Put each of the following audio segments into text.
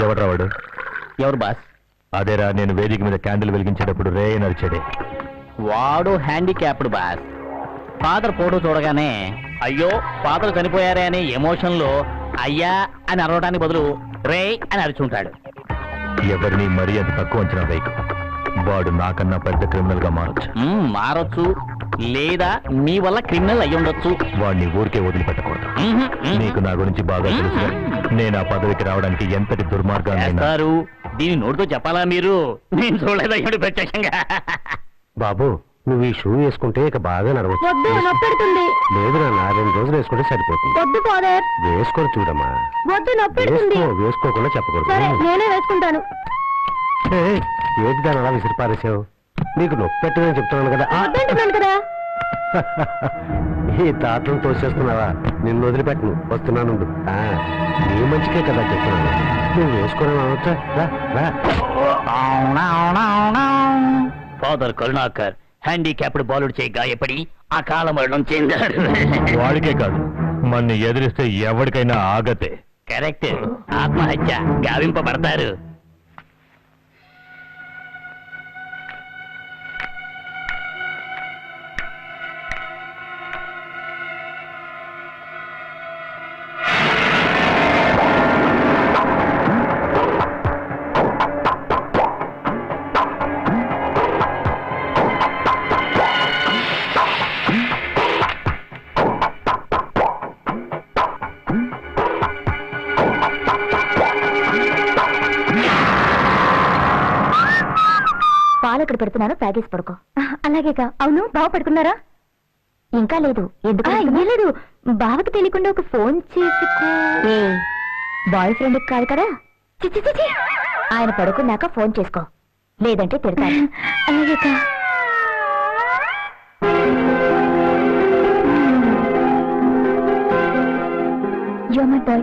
ఎవడ్రా వాడు? ఎవరు బాస్? అదేరా నేను వేదిక మీద క్యాండిల్ వెలిగించేటప్పుడు రే నరిచాడే వాడు హ్యాండిక్యాప్డ్ బాస్. ఫాదర్ ఫోటో చూడగానే అయ్యో ఫాదర్ చనిపోయారే అనే ఎమోషన్లో అయ్యా అని అరవడానికి బదులు రే అని అరుచుంటాడు ఎవరిని మరీ అంత తక్కువ అంచనా వేయకు. వాడు నాకన్నా పెద్ద క్రిమినల్గా మారొచ్చు మారొచ్చు. లేదా మీ వల్ల క్రిమినల్ అయి ఉండొచ్చు. వాడిని ఊరికే వదిలిపెట్టకూడదు. నీకు నా గురించి బాగా తెలుసు నేను ఆ పదవికి రావడానికి ఎంతటి దుర్మార్గాన్ని చేస్తారు దీని నోటితో చెప్పాలా మీరు? నేను చూడలేదు ప్రత్యక్షంగా. బాబు నువ్వు ఈ షూ వేసుకుంటే ఇక బాగా నడవచ్చు. నొప్పెడుతుంది లేదు నాన్న రెండు రోజులు వేసుకుంటే సరిపోతుంది. వద్దు ఫాదర్. వేసుకొని చూడమ్మా. వద్దు నొప్పెడుతుంది వేసుకోకుండా చెప్పకూడదు. సరే నేనే వేసుకుంటాను. ఏయ్, ఏంటి దాని అలా విసిరి పారేసావు నీకు నొప్పి పెట్టదని చెప్తున్నాను కదా! వద్దంటున్నాను కదా. ఈ తాటను తోసేస్తున్నావా? నిన్ను వదిలిపెట్టను. వస్తున్నాను ఆ, నీ మంచికే కదా చెప్తున్నాను. నువ్వు వేసుకోవడం రా ఫాదర్ కరుణాకర్ హ్యాండిక్యాప్డ్ బాలుడు చేయి గాయపడి ఆ కాలం మరణం చెందాడు. వాడికే కాదు మన్ని ఎదిరిస్తే ఎవరికైనా ఆగతే. కరెక్ట్ ఆత్మహత్య గావింపబడతారు. పాలు అక్కడ పెడుతున్నాను తాగేసి పడుకో. అలాగేగా అవును బావ పడుకున్నారా? ఇంకా లేదు. ఎందుకు లేదు బావకి తెలియకుండా ఒక ఫోన్ చేసుకో బాయ్ ఫ్రెండ్ కాదు కదా? ఆయన పడుకున్నాక ఫోన్ చేసుకో. లేదంటే తిడతాను. అలాగేగా యు మై బాయ్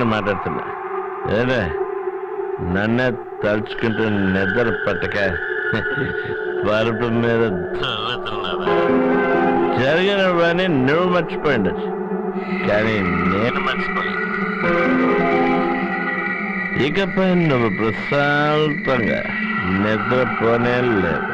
శివాని మాట్లాడుతున్నా. ఏదే? నన్నే తలుచుకుంటూ నిద్ర పట్టక. పరుపు మీద జరిగిన పని నువ్వు మర్చిపోయింది. కానీ నేను మర్చిపోలేదు ఇకపై నువ్వు ప్రశాంతంగా నిద్రపోనే లేదు.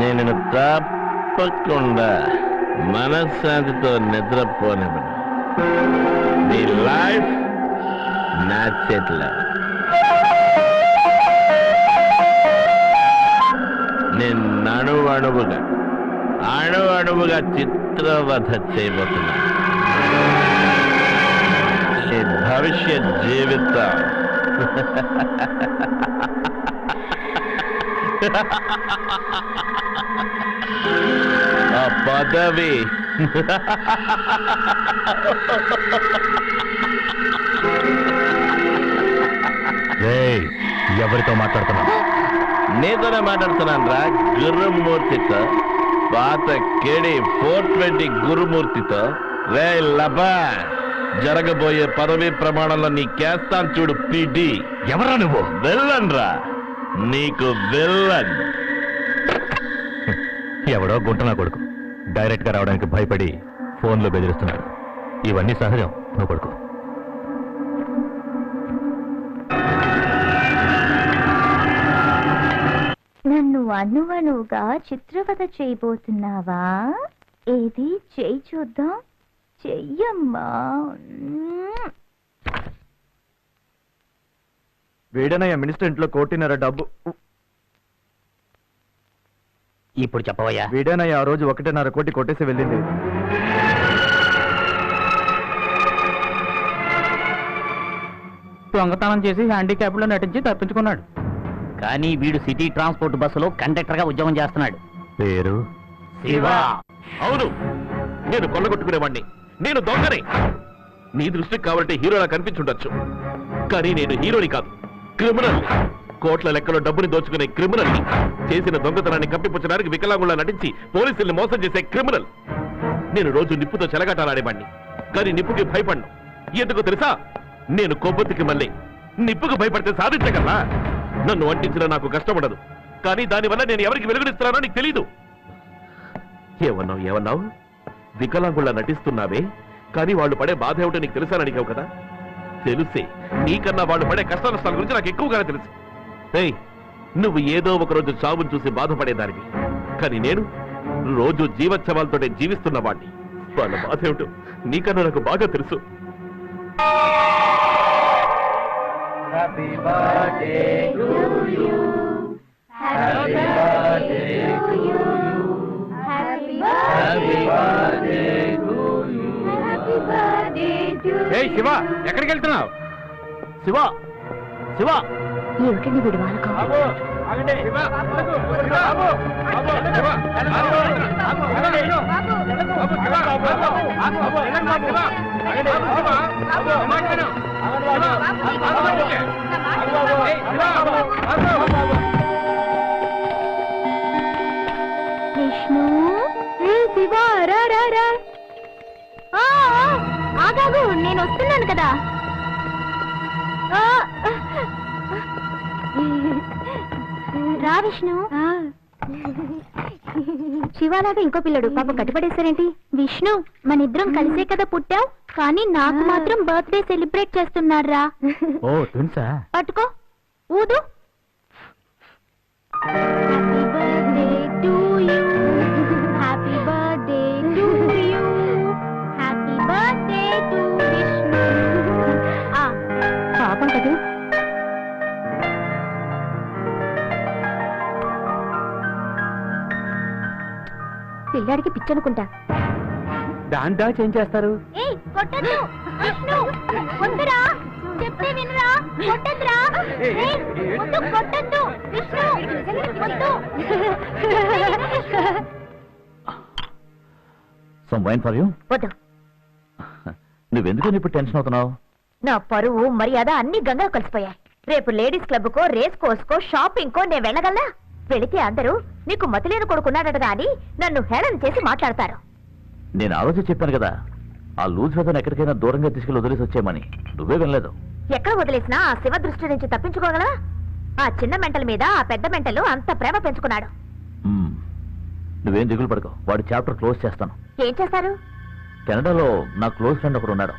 నేను తప్పకుండా మనశ్శాంతితో నిద్రపోనివ్వను. The life, not settler. నేను అణువుగా అణు అణువుగా చిత్రవధ చేయబోతున్నా నీ భవిష్య జీవితం ఆ పదవి ఎవరితో మాట్లాడుతున్నా నీతోనే మాట్లాడుతున్నాను రా గురుమూర్తితో పాత కేడి ఫోర్ ట్వంటీ గురుమూర్తితో. రే లబా జరగబోయే పదవి ప్రమాణంలో నీ కేస్తాను చూడు పిడి. ఎవరా నువ్వు? వెళ్ళన్ రా నీకు వెళ్ళన్ ఎవడో గుంటనా కొడుకు? డైరెక్ట్గా రావడానికి భయపడి ఫోన్లో బెదిరిస్తున్నాడు. ఇవన్నీ సహజం. నువ్వు కొడుకు నన్ను అనువనువుగా చిత్రవద చేయబోతున్నావా? ఏది? చేయి చూద్దాం. చెయ్యమ్మా. మ్మ్. వేడనయ్య మినిస్టర్ ఇంట్లో కోటిన్నర డబ్బు. ఇప్పుడు చెప్పవయ్యా. వీడేనయ్య ఆ రోజు ఒకటిన్నర కోటి కొట్టేసి వెళ్ళింది. దొంగతనం చేసి హ్యాండిక్యాప్లో నటించి తప్పించుకున్నాడు. కానీ వీడు సిటీ ట్రాన్స్పోర్ట్ బస్సులో కండక్టర్గా ఉద్యోగం చేస్తున్నాడు. పేరు? శివ. అవును. నేను కొల్లగొట్టుకునేవాడిని నేను దొంగనే. నీ దృష్టికి కావాలంటే హీరోలా కనిపించుండొచ్చు. కానీ నేను హీరోని కాదు. క్రిమినల్ కోట్ల లెక్కలో డబ్బుని దోచుకునే క్రిమినల్ చేసిన దొంగతనాన్ని కప్పిపుచ్చడానికి వికలాంగులా నటించి పోలీసుల్ని మోసం చేసే క్రిమినల్. నేను రోజు నిప్పుతో చెలగాటాలాడేవాణ్ణి. కానీ నిప్పుకి భయపడ్ను. ఎందుకు తెలుసా? నేను కొవ్వొత్తికి మళ్ళీ. నిప్పుకు భయపడితే సాధించగలరా నన్ను అంటించిన నాకు కష్టపడదు. కానీ దానివల్ల నేను ఎవరికి వెలుగునిస్తున్నానో నీకు తెలీదు. ఏమన్నావు ఏమన్నావు? వికలాంగుళ్ళ నటిస్తున్నావే? కానీ వాళ్ళు పడే బాధ ఏమిటో నీకు తెలుసా అడిగావు కదా? తెలుసే. నీకన్నా వాళ్ళు పడే కష్ట నష్టాల గురించి నాకు ఎక్కువగానే తెలుసు. ఏయ్ నువ్వు ఏదో ఒక రోజు చావును చూసి బాధపడేదానివి. కానీ నేను రోజు జీవోత్సవాలతోటే జీవిస్తున్న వాడిని వాళ్ళ బాధ ఏమిటో నీకన్నా నాకు బాగా తెలుసు. శివ ఎక్కడికి వెళ్తున్నావు? శివ శివ ఏమిటండి వీడు విష్ణు ఏ శివ రా రా రా ఆ, ఆ, ఆగాగు నేను వస్తున్నాను కదా ఆ, రా విష్ణు. శివాలాగా ఇంకో పిల్లడు. పాప కట్టుపడేశారేంటి విష్ణు మన ఇద్దరం కలిసే కదా పుట్టావు కానీ నాకు మాత్రం బర్త్డే సెలబ్రేట్ చేస్తున్నారా పట్టుకో ఊదు. సమ్ వైన్ ఫర్ యూ వద్దు. నువ్వెందుకని ఇప్పుడు టెన్షన్ అవుతున్నావు? నా పరువు మర్యాద అన్ని గంగా కలిసిపోయాయి. రేపు లేడీస్ క్లబ్ కో రేస్ కోర్స్ కో షాపింగ్ కో నేను వెళ్ళగలనా? వెళితే అందరూ నీకు మతిలేని కొడుకున్నాడట గాని నన్ను హేళన చేసి మాట్లాడతారు. నేను ఆ రోజు చెప్పాను కదా ఆ లూజ్ వెదర్ ఎక్కడికైనా దూరంగా తీసుకెళ్ళి వదిలేసి వచ్చేయమని. నువ్వే వినలేదు. ఎక్కడ వదిలేసినా ఆ శివ దృష్టి నుంచి తప్పించుకోగలవా? ఆ చిన్న మెంటల మీద ఆ పెద్ద మెంటలు అంత ప్రేమ పెంచుకున్నాడు. నువ్వేం దిగులు పడుకో. వాడి చాప్టర్ క్లోజ్ చేస్తాను. ఏం చేస్తారు? కెనడాలో నా క్లోజ్ ఫ్రెండ్ ఒకడు ఉన్నాడు.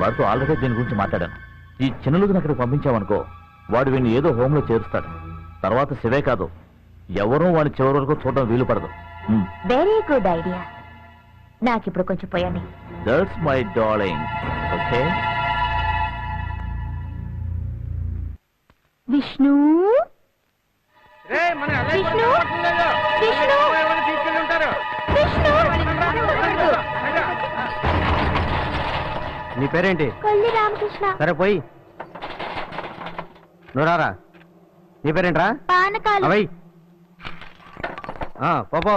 వాడితో ఆల్రెడీ దీని గురించి మాట్లాడాను. ఈ చిన్నలుగుని అక్కడికి పంపించామనుకో వాడు వీడిని ఏదో హోంలో చేరుస్తాడు. తర్వాత శివే కాదు ఎవరూ వాడి చివరి వరకు చూడడం వీలు పడదు. వెరీ గుడ్ ఐడియా నాకిప్పుడు కొంచెం పోయండి. That's my darling okay Vishnu? Vishnu? Vishnu? Vishnu? నీ పేరేంటి? కొల్లి రామకృష్ణ. సరే పోయి. నువ్వు రారా? నీ పేరేంట్రా? పానకాలు. అవై పోపో!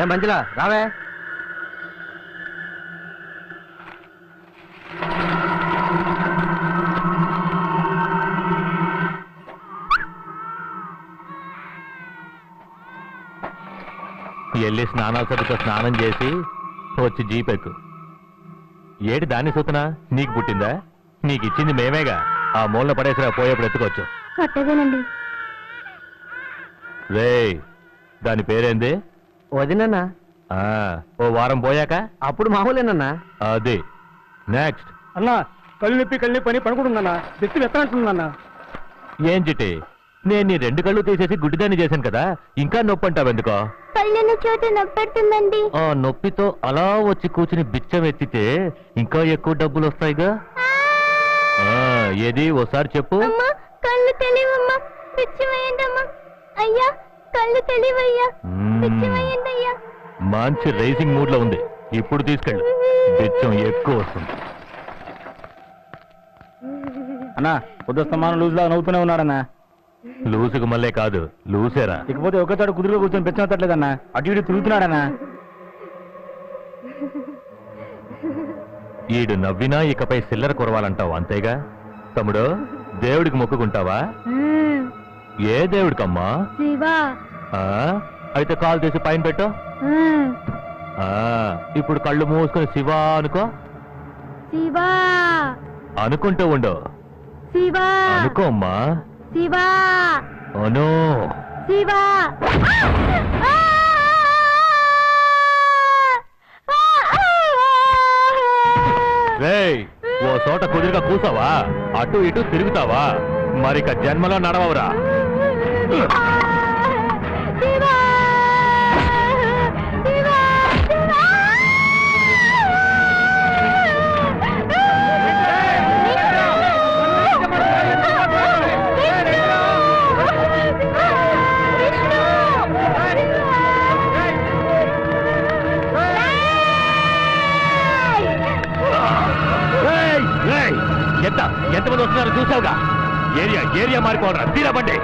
ఏ మంచిలా రావే. వెళ్ళి స్నానాల సరిగ్గా స్నానం చేసి వచ్చి జీప్ ఎక్కు ఏటి దాన్ని సూతనా నీకు పుట్టిందా? నీకు ఇచ్చింది మేమేగా? ఆ మూలన పడేసిరా పోయేప్పుడు ఎత్తుకోవచ్చు. కొత్తదేనండి రే దాని పేరేంది? వదినన్నా. ఆ, ఓ వారం పోయాక? అప్పుడు మామూలేనన్నా. అది. నెక్స్ట్ అన్నా కళ్ళు నొప్పి కళ్ళు నొప్పి అని పడుకుంటుందన్నా. వ్యక్తి ఎత్తానంటుందన్నా ఏం చిట్టి? నేను నీ రెండు కళ్ళు తీసేసి గుడ్డిదాన్ని చేశాను కదా ఇంకా నొప్పి అంటావు ఎందుకో? కళ్ళున్న చోట నొప్పెడుతుందండి. ఆ నొప్పితో అలా వచ్చి కూర్చుని బిచ్చం ఎత్తితే ఇంకా ఎక్కువ డబ్బులు వస్తాయిగా ఆ, ఏది? ఓసారి చెప్పు. అమ్మా కళ్ళు తెలివమ్మా. పిచ్చిమయ్యండమ్మా అయ్యా కళ్ళు తెలివయ్యా. మ్మ్. పిచ్చిమయ్యండయ్యా మంచి రేసింగ్ మూడ్లో ఉంది. ఇప్పుడు తీసుకెళ్ళు. బిచ్చం ఎక్కువ వస్తుంది. అన్నా పొద్దు స్తమానం లూజ్ లా నవ్వుతూనే ఉన్నాడన్నా లూసుకు మళ్ళీ కాదు. లూసేరా. ఇకపోతే ఒక్కసారి కుదురుగా కూర్చొని పెంచట్లేదన్నా అటు ఇటు తిరుగుతున్నాడన్నా. ఈడు నవ్వినా ఇకపై సిల్లర కురవాలంటావు అంతేగా? తమ్ముడు దేవుడికి మొక్కుకుంటావా? ఏ దేవుడికమ్మా? శివా. అయితే కాలు తీసి పైన పెట్టు. ఆ, ఇప్పుడు కళ్ళు మూసుకొని శివ అనుకో. శివా. అనుకుంటూ ఉండు. శివా. అనుకో అమ్మా. శివా. అను. శివా. ఓ చోట కుదిరిగా కూసావా? అటు ఇటు తిరుగుతావా? మరిక జన్మలో నడవవురా. Area area తీరబండి